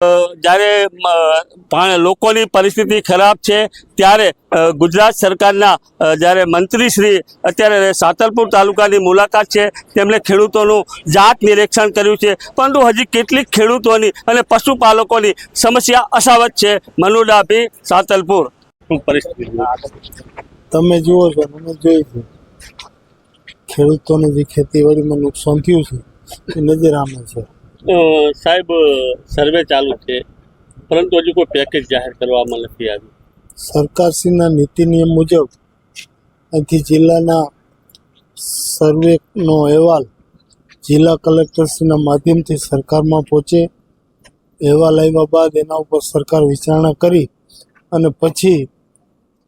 જ્યારે લોકોની પરિસ્થિતિ ખરાબ છે, ત્યારે ગુજરાત સરકારના જ્યારે મંત્રી અત્યારે સાતલપુર તાલુકાની મુલાકાત છે, તેમણે ખેડૂતોનું જાત નિરીક્ષણ કર્યું છે. પરંતુ હજી કેટલીક ખેડૂતોની અને પશુપાલકોની સમસ્યા અસાવત છે. મનુડાભી સાતલપુર. પરિસ્થિતિ તમે જુઓ છો, મને જોઈ છે. ખેડૂતોને જે ખેતીવાડીમાં નુકસાન થયું છે, એ નજર છે. સાહેબ, સર્વે ચાલુ છે. પરંતુ હજુ કોઈ પેકેજ જાહેર કરવામાં નથી આવ્યું. સરકારશ્રીના નીતિ નિયમ મુજબ અહીંથી જિલ્લાના સર્વેનો અહેવાલ જિલ્લા કલેક્ટરશ્રીના માધ્યમથી સરકારમાં પહોંચે. અહેવાલ આવ્યા બાદ એના ઉપર સરકાર વિચારણા કરી અને પછી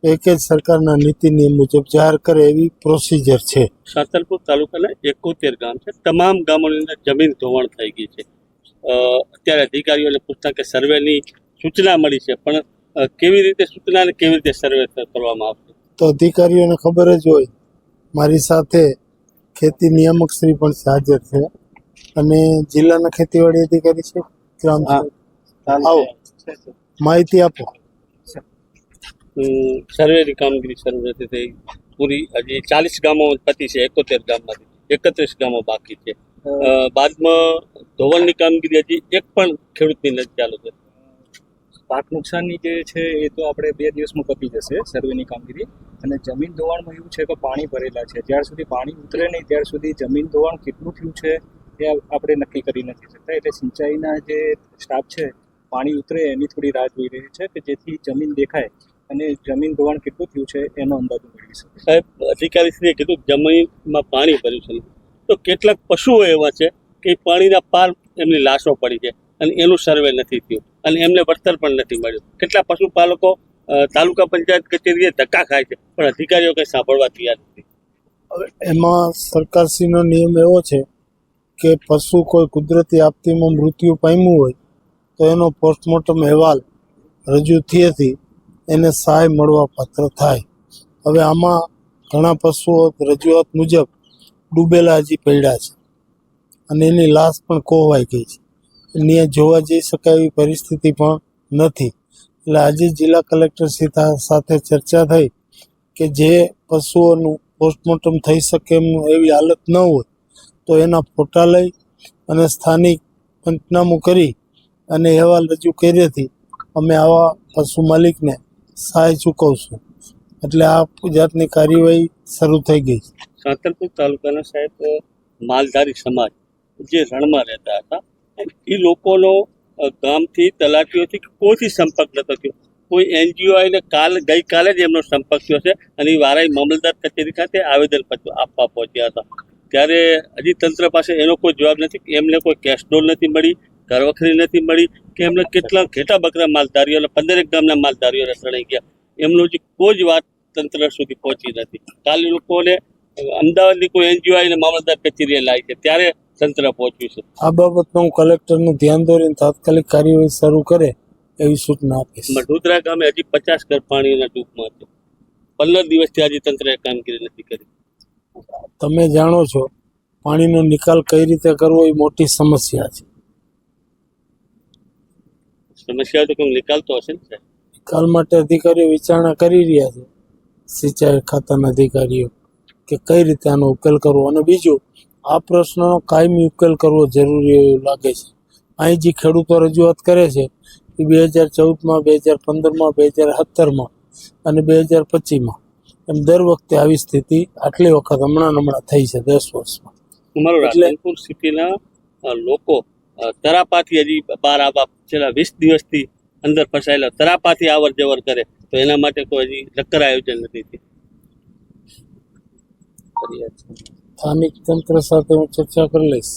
પેકેજ સરકારના નીતિ નિયમ મુજબ જાહેર કરે એવી પ્રોસિજર છે. સાતલપુર તાલુકાના એકોતેર ગામ છે. તમામ ગામોની અંદર જમીન ધોવાણ થઈ ગઈ છે. અ, અત્યારે અધિકારીઓને પૂછતા કે સર્વેની સૂચના મળી છે પણ કેવી રીતે સૂચના અને કેવી રીતે સર્વે કરવામાં આવશે? તો અધિકારીઓને ખબર જ હોય. મારી સાથે ખેતી નિયામક શ્રી પણ હાજર છે. અને જિલ્લાના ખેતીવાડી અધિકારી છે ગ્રામ આવો. માહિતી આપો. સર્વેની કામગીરી શરૂ નથી થઈ. પૂરી હજી ચાલીસ ગામો પતી છે એકોતેર ગામમાંથી. એકત્રીસ ગામો બાકી છે. બાદમાં ધોવણની કામગીરી હજી એક પણ ખેડૂતની નથી ચાલુ છે પાક નુકસાનની જે છે એ તો આપણે બે દિવસમાં પતી જશે સર્વેની કામગીરી. અને જમીન ધોવાણમાં એવું છે કે પાણી ભરેલા છે. જ્યાર સુધી પાણી ઉતરે નહીં ત્યાર સુધી જમીન ધોવાણ કેટલું થયું છે એ આપણે નક્કી કરી નથી શકતા. એટલે સિંચાઈના જે સ્ટાફ છે પાણી ઉતરે એની થોડી રાહ જોઈ રહી છે કે જેથી જમીન દેખાય. અને જમીન ધોવાણ કેટલું થયું છે એનો અંદાજ મેળવી શકે. સાહેબ અધિકારીશ્રીએ કીધું જમીનમાં પાણી ભર્યું છે. તો કેટલાક પશુઓ એવા છે કે પાણીના પાર એમની લાશો પડી છે અને એનું સર્વે નથી થયું અને એમને વળતર પણ નથી મળ્યું. કેટલા પશુપાલકો તાલુકા પંચાયત કચેરીએ ધક્કા ખાય છે પણ અધિકારીઓ કંઈ સાંભળવા તૈયાર નથી. હવે એમાં સરકારશ્રીનો નિયમ એવો છે કે પશુ કોઈ કુદરતી આપત્તિમાં મૃત્યુ પામ્યું હોય તો એનો પોસ્ટમોર્ટમ અહેવાલ રજૂ થયેથી એને સહાય મળવા પાત્ર થાય. હવે આમાં ઘણા પશુઓ રજૂઆત મુજબ ડૂબેલા હજી પડ્યા છે. અને એની લાશ પણ કોહવાઈ ગઈ છે. ત્યાં જોવા જઈ શકાય એવી પરિસ્થિતિ પણ નથી. એટલે આજે જિલ્લા કલેક્ટર સાથે ચર્ચા થઈ કે જે પશુઓનું પોસ્ટમોર્ટમ થઈ શકે એમ એવી હાલત ન હોય, તો એના ફોટા લઈ અને સ્થાનિક પંચનામું કરી અને અહેવાલ રજૂ કર્યાથી અમે આવા પશુ માલિકને સહાય ચૂકવશું. એટલે આ જાતની કાર્યવાહી શરૂ થઈ ગઈ સાંતલપુર તાલુકાના સાહેબ માલધારી સમાજ જે રણમાં રહેતા હતા, એ લોકોનો ગામથી, તલાટીઓથી કોઈથી સંપર્ક નતો થયો. કોઈ એનજીઓ આવીને કાલ, ગઈકાલે જ એમનો સંપર્ક થયો છે અને એ વારાઈ મામલતદાર કચેરી ખાતે આવેદનપત્ર આપવા પહોંચ્યા હતા. ત્યારે હજી તંત્ર પાસે એનો કોઈ જવાબ નથી કે એમને કોઈ કેશડોલ નથી મળી ઘરવખરી નથી મળી કે એમને કેટલા ઘેટા બકરા માલધારીઓ અને પંદરેક ગામના માલધારીઓ રસણાઈ ગયા. એમનું હજી કોઈ જ વાત તંત્ર સુધી પહોંચી નથી. કાલે લોકોને અમદાવાદની કોઈ એનજીઓ આવીને મામલતદાર કચેરીએ લાવી છે. ત્યારે તંત્ર પહોંચ્યું છે. આ બાબતમાં હું કલેક્ટરનું ધ્યાન દોરીને તાત્કાલિક કાર્યવાહી શરૂ કરે એવી સૂચના આપીશ. મઢોદરા ગામે હજી પચાસ ઘર પાણીના ડૂબમાં છે. પંદર દિવસથી હજી તંત્રએ કામગીરી નથી કરી. તમે જાણો છો પાણીનો નિકાલ કઈ રીતે કરવો એ મોટી સમસ્યા છે. સમસ્યા તો કોઈ નિકાલ તો હશે ને નિકાલ માટે અધિકારીઓ વિચારણા કરી રહ્યા છે. સિંચાઈ ખાતાના અધિકારીઓ કે કઈ રીતે આનો ઉકેલ કરવો? અને બીજું આ પ્રશ્નનો કાયમી ઉકેલ કરવો જરૂરી એવું લાગે છે. અહીં જે ખેડૂતો રજૂઆત કરે છે એ બે હજાર ચૌદમાં બે હજાર પંદરમાં બે હજાર સત્તરમાં અને બે હજાર પચીસમાં. એમ દર વખતે આવી સ્થિતિ આટલી વખત હમણાં હમણાં થઈ છે દસ વર્ષમાં. અમારું રાધનપુર સિટીના લોકો તરાપાથી હજી બહાર આવવા છેલ્લા વીસ દિવસથી અંદર ફસાયેલા તરાપાથી આવર જવર કરે તો એના માટે કોઈ હજી નક્કર આયોજન નથી સ્થાનિક તંત્ર સાથે હું ચર્ચા કરી લઈશ.